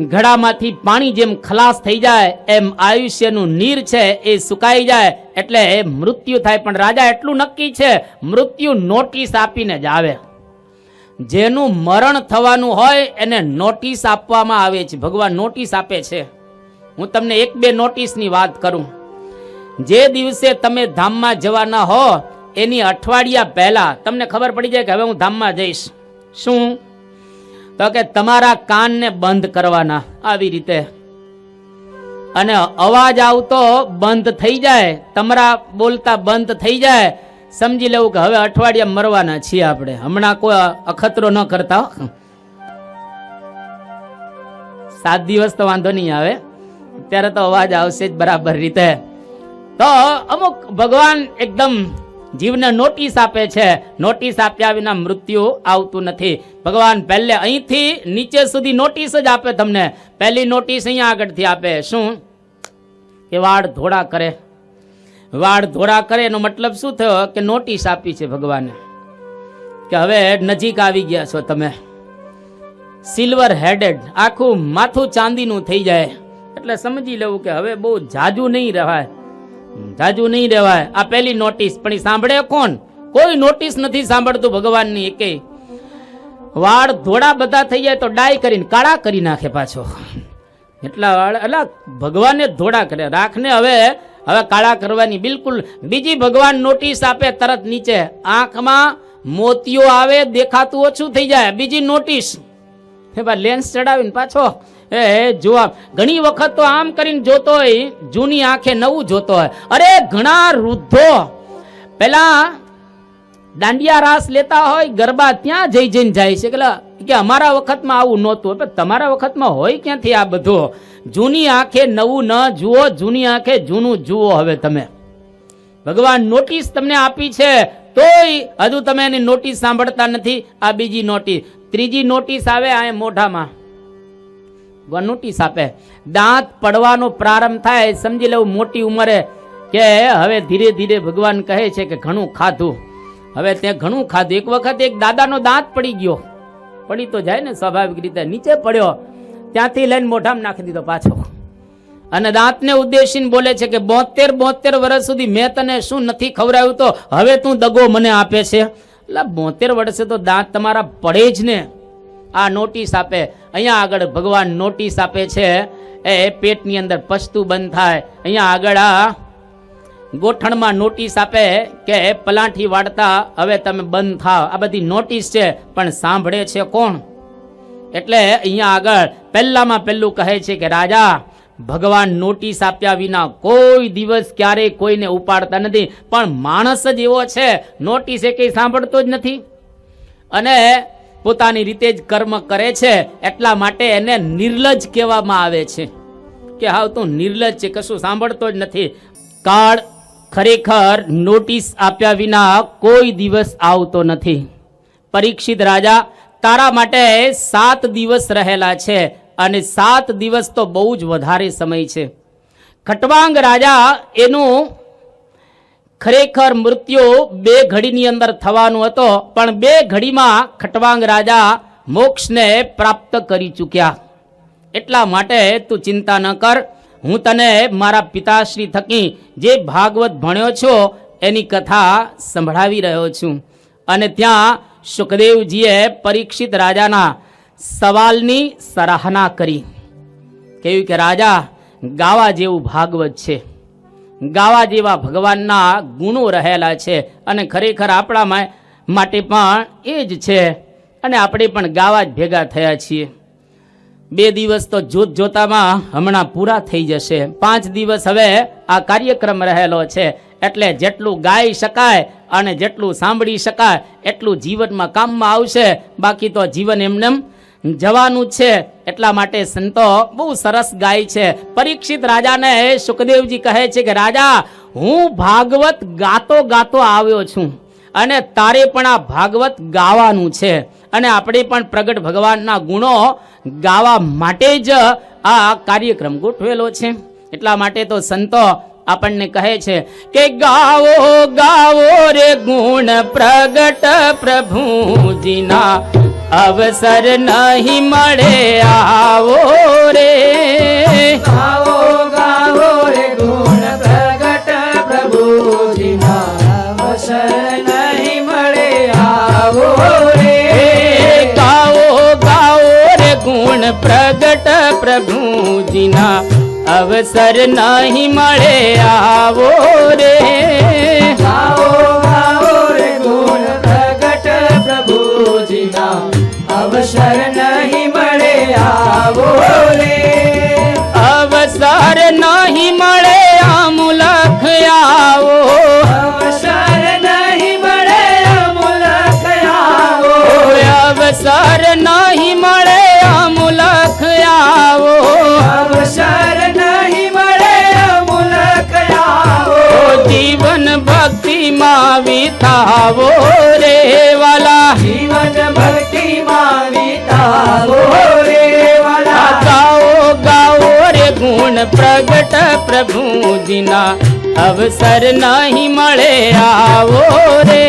ઘડામાંથી પાણી જેમ ખલાસ થઈ જાય, એમ આયુષ્યનું નીર છે એ સુકાઈ જાય. એટલે મૃત્યુ થાય. પણ રાજા એટલું નક્કી છે, મૃત્યુ નોટિસ આપીને જ આવે. જેનું મરણ થવાનું હોય, એને નોટિસ આપવામાં આવે છે. ભગવાન નોટિસ આપે છે. હું તમને એક બે નોટિસની વાત કરું. જે દિવસે તમે ધામમાં જવાના હો, એની અઠવાડિયા પહેલા, તમને ખબર પડી જાય કે હવે હું ધામમાં જઈશ. શું? તો કે તમારા કાનને બંધ કરવાના આવી રીતે. અને અવાજ આવતો બંધ થઈ જાય, તમારા બોલતા બંધ થઈ જાય. સમજી લેવું કે હવે અઠવાડિયા મરવાના છીએ આપણે. હમણાં કોઈ અખતરો ન કરતા. સાત દિવસ તો વાંધો નહીં આવે. ત્યારે તો અવાજ આવશે જ બરાબર રીતે. તો અમુક ભગવાન એકદમ જીવને નોટિસ આપે છે. નોટિસ આપ્યા વિના મૃત્યુ આવતું નથી. ભગવાન પહેલે અહીંથી નીચે સુધી નોટિસ જ આપે તમને. પહેલી નોટિસ અહીંયા આગળથી આપે. શું? કે વાળ ધોળા કરે. વાળ ધોળા કરે એનો મતલબ શું થયો? કે નોટિસ આપી છે ભગવાને. કે હવે નજીક આવી ગયા છો તમે. સિલ્વર હેડેડ આખું માથું ચાંદીનું થઈ જાય. એટલે સમજી લેવું કે હવે બહુ જાજુ નહીં રહેવાય જાજુ નહીં રહેવાય આ પહેલી નોટિસ પણ એ સાંભળે કોણ? કોઈ નોટિસ નથી સાંભળતું ભગવાનની એકે. વાળ ધોળા બધા થઈ જાય તો ડાય કરીને કાળા કરી નાખે પાછો. એટલા વાળ એટલે ભગવાને ધોળા કરે. રાખને હવે હવે કાળા કરવાની બિલકુલ. બીજી ભગવાન નોટિસ આપે તરત નીચે. આંખમાં મોતિયો આવે, દેખાતું ઓછું થઈ જાય. બીજી નોટિસ લેન્સ ચડાવીને પાછો. એ જોવા ઘણી વખત તો આમ કરીને જોતો હોય જૂની આંખે નવું જોતો હોય. અરે, ઘણા વૃદ્ધો પેલા દાંડિયા રાસ લેતા હોય, ગરબા ત્યાં જઈ જઈને જાય છે. કે કે અમારા વખતમાં આવું નહોતું. પણ તમારા વખતમાં હોય ક્યાંથી આ બધું? જૂની આંખે નવું ન જુઓ, જૂની આંખે જૂનું જુઓ હવે તમે. ભગવાન નોટિસ તમને આપી છે, તોય હજુ તમે એની નોટિસ સાંભળતા નથી. આ બીજી નોટિસ. ત્રીજી નોટિસ આવે આ મોઢામાં. નોટિસ આપે. દાંત પડવાનો પ્રારંભ થાય, સમજી લેવું, મોટી ઉંમરે કે હવે ધીરે ધીરે ભગવાન કહે છે કે ઘણું ખાધું. હવે તે ઘણું ખાધું. એક વખત એક દાદાનો દાંત પડી ગયો. પડી તો જાય ને સ્વાભાવિક રીતે. નીચે પડ્યો. ત્યાંથી લઈને મોઢામાં નાખી દીધો પાછો. અને દાંતને ઉદ્દેશીને બોલે છે કે બોતેર બોતેર વર્ષ સુધી મેં તને શું નથી ખવડાવ્યું તો હવે તું દગો મને આપે છે. એટલે બોતેર વર્ષે તો દાંત તમારા પડે જ ને. આ નોટિસ આપે. અહીંયા આગળ ભગવાન નોટિસ આપે છે, એ પેટની અંદર પછતું બંધ થાય. અહીંયા આગળ આ ગોઠણમાં નોટિસ આપે કે પલાઠી વાળતા હવે તમે બંધ થાવ. આ બધી નોટિસ છે, પણ સાંભળે છે કોણ? એટલે અહીંયા આગળ પહેલામાં પહેલું કહે છે કે રાજા, ભગવાન નોટિસ આપ્યા વિના કોઈ દિવસ ક્યારેય કોઈને ઉપાડતા નથી. પણ માણસ જ એવો છે, નોટિસ એ કંઈ સાંભળતો જ નથી. અને પોતાની રીતે જ કર્મ કરે છે, એટલા માટે એને નિર્લજ કહેવામાં આવે છે. કે હાવ તું નિર્લજ છે, કશું સાંભળતો જ નથી. કાળ ખરેખર નોટિસ આપ્યા વિના કોઈ દિવસ આવતો નથી. પરીક્ષિત રાજા, તારા માટે સાત દિવસ રહેલા છે અને સાત દિવસ તો બહુ જ વધારે સમય છે. ખટવાંગ રાજા એનું ખરેખર મૃત્યુ બે ઘડીની અંદર થવાનું હતો, પણ બે ઘડીમાં ખટવાંગ રાજા મોક્ષને પ્રાપ્ત કરી ચૂક્યા. એટલા માટે તું ચિંતા ન કર. હું તને મારા પિતાશ્રી થકી જે ભાગવત ભણ્યો છો, એની કથા સંભળાવી રહ્યો છું. અને ત્યાં સુખદેવજીએ પરીક્ષિત રાજાના સવાલની સરાહના કરી. કહ્યું કે, રાજા, ગાવા જેવું ભાગવત છે. ગાવા જેવા ભગવાનના ગુણો રહેલા છે અને ખરેખર આપણા માટે પણ એ જ છે. અને આપણે પણ ગાવા જ ભેગા થયા છીએ. બે દિવસ તો જોત જોતામાં હમણાં પૂરા થઈ જશે. પાંચ દિવસ હવે આ કાર્યક્રમ રહેલો છે. એટલે જેટલું ગાઈ શકાય અને જેટલું સાંભળી શકાય એટલું જીવનમાં કામમાં આવશે. બાકી તો જીવન એમનેમ જવાનું છે. એટલા માટે સંતો બહુ સરસ ગાય છે. પરીક્ષિત રાજાને સુખદેવજી કહે છે કે, રાજા, હું ભાગવત ગાતો ગાતો આવ્યો છું અને તારે પણ આ ભાગવત ગાવાનું છે અને આપણે પણ પ્રગટ ભગવાનના ગુણો ગાવા માટે જ આ કાર્યક્રમ ગોઠવેલો છે. એટલા માટે તો સંતો આપણને કહે છે કે ગાવો ગાવો રે ગુણ પ્રગટ પ્રભુજીના અવસર નહીં મળે આવો રે. આવો ગાવો રે ગુણ પ્રગટ પ્રભુજીના. અવસર અવસર નહીં મળે વિતાવો રે વાલા. જીવન ભક્તિ માં વિતાવો રે વાલા. ગાઓ ગાઓ રે ગુણ પ્રગટ પ્રભુ પ્રભુજીના. અવસર નહીં મળે આવો રે